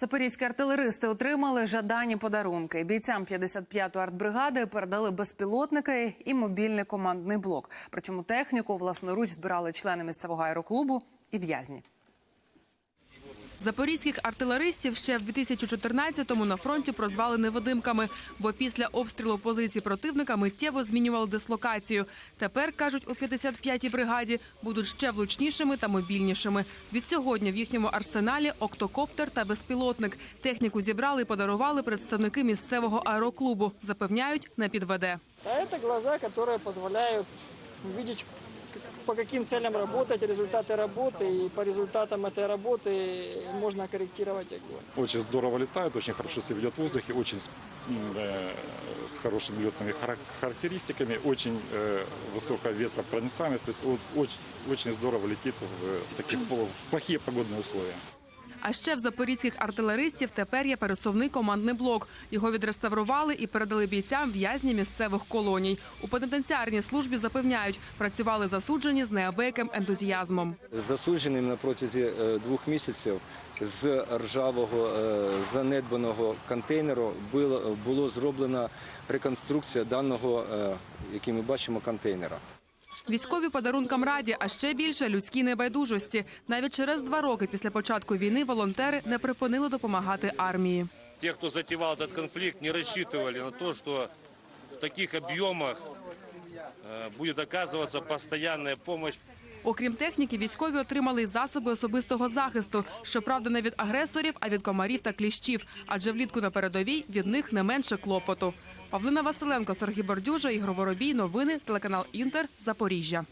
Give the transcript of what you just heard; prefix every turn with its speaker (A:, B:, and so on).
A: Запорізькі артилеристи отримали жадані подарунки. Бійцям 55-ї артбригади передали безпілотники і мобільний командний блок. Причому техніку власноруч збирали члени місцевого аероклубу і в'язні.
B: Запорізьких артилеристів ще в 2014-му на фронті прозвали невидимками, бо після обстрілу позицій противника миттєво змінювали дислокацію. Тепер кажуть у 55-й бригаді будуть ще влучнішими та мобільнішими. Від сьогодні в їхньому арсеналі октокоптер та безпілотник. Техніку зібрали і подарували представники місцевого аероклубу. Запевняють, не підведе.
C: Это глаза, позволяют увидеть, к- по каким целям работать, результаты работы, и по результатам этой работы можно корректировать огонь.
D: Очень здорово летает, очень хорошо себя ведет в воздухе, очень с, м, э, с хорошими летными харак- характеристиками, очень э, высокая ветропроницаемость, то есть о- очень, очень здорово летит в таких пол- в плохие погодные условия.
B: А ще в запорізьких артилеристів тепер є пересувний командний блок. Його відреставрували і передали бійцям в'язні місцевих колоній. У пенітенціарній службі запевняють, працювали засуджені з неабияким ентузіазмом.
E: засудженим на протязі е, двох місяців з ржавого е, занедбаного контейнеру було, було зроблена реконструкція даного, е, який ми бачимо, контейнера.
B: Військові подарункам раді, а ще більше людській небайдужості. Навіть через два роки після початку війни волонтери не припинили допомагати армії.
F: Те, кто затевал этот конфликт, не рассчитывали на то, что в таких объемах э, будет оказываться постоянная помощь.
B: Окрім техніки, військові отримали й засоби особистого захисту. Щоправда, не від агресорів, а від комарів та кліщів. Адже влітку на передовій від них не менше клопоту. Павлина Василенко, Сергій Бордюжа, Ігор Воробій. Новини, телеканал Інтер, Запоріжжя.